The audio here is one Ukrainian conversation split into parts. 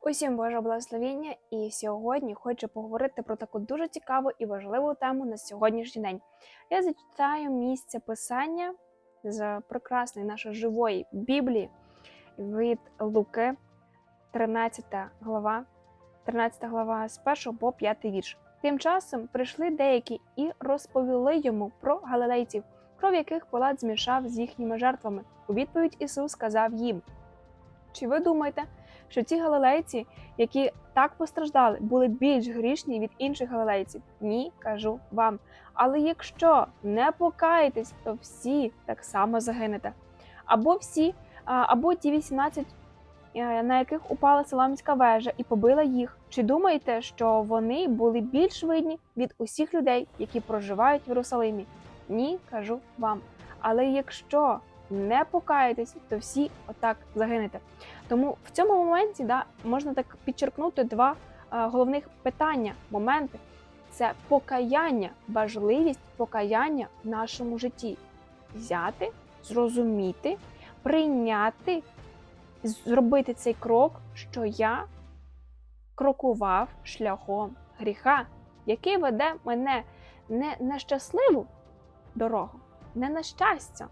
Усім Боже благословіння, і сьогодні хочу поговорити про таку дуже цікаву і важливу тему на сьогоднішній день. Я зачитаю місце писання з прекрасної нашої живої Біблії від Луки, 13 глава, 13 глава з 1 по 5 вірш. Тим часом прийшли деякі і розповіли йому про галилейців, кров яких Пилат змішав з їхніми жертвами. У відповідь Ісус сказав їм: Чи ви думаєте, що ці галилейці, які так постраждали, були більш грішні від інших галилейців? Ні, кажу вам. Але якщо не покаєтесь, то всі так само загинете. Або всі, або ті 18, е, на яких упала Соломська вежа і побила їх. Чи думаєте, що вони були більш видні від усіх людей, які проживають в Єрусалимі? Ні, кажу вам. Але якщо не покаєтесь, то всі отак загинете. Тому в цьому моменті да, можна так підчеркнути два е, головних питання, моменти: це покаяння, важливість покаяння в нашому житті. Взяти, зрозуміти, прийняти, зробити цей крок, що я крокував шляхом гріха, який веде мене не на щасливу дорогу, не на щастя,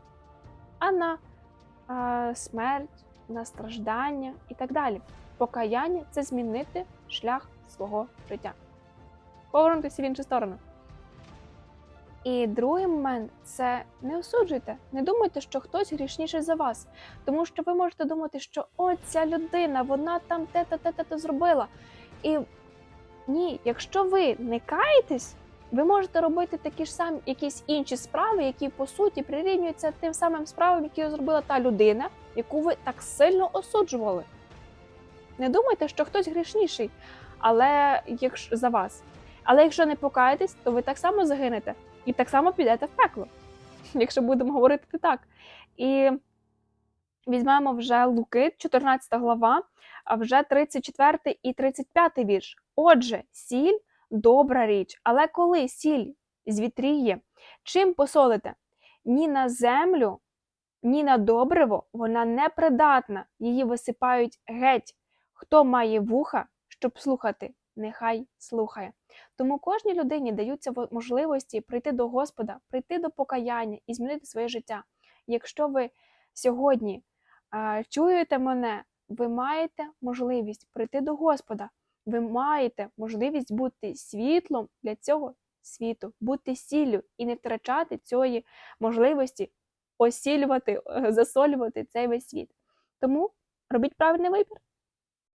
а на е, смерть, на страждання і так далі. Покаяння це змінити шлях свого життя. Повернутися в іншу сторону. І другий момент це не осуджуйте, не думайте, що хтось грішніший за вас. Тому що ви можете думати, що о, ця людина, вона там те-та, те-та, те зробила. І ні, якщо ви не каєтесь, ви можете робити такі ж самі якісь інші справи, які по суті прирівнюються тим самим справам, які зробила та людина, яку ви так сильно осуджували. Не думайте, що хтось грішніший, але якщо за вас. Але якщо не покаєтесь, то ви так само загинете і так само підете в пекло, якщо будемо говорити так. І візьмемо вже Луки, 14 глава, а вже 34 і 35 вірш. Отже, сіль добра річ, але коли сіль звітріє, чим посолите? Ні на землю, ні на добриво вона не придатна, її висипають геть. Хто має вуха, щоб слухати, нехай слухає. Тому кожній людині даються можливості прийти до Господа, прийти до покаяння і змінити своє життя. Якщо ви сьогодні а, чуєте мене, ви маєте можливість прийти до Господа. Ви маєте можливість бути світлом для цього світу, бути сіллю і не втрачати цієї можливості осілювати, е, засолювати цей весь світ. Тому робіть правильний вибір.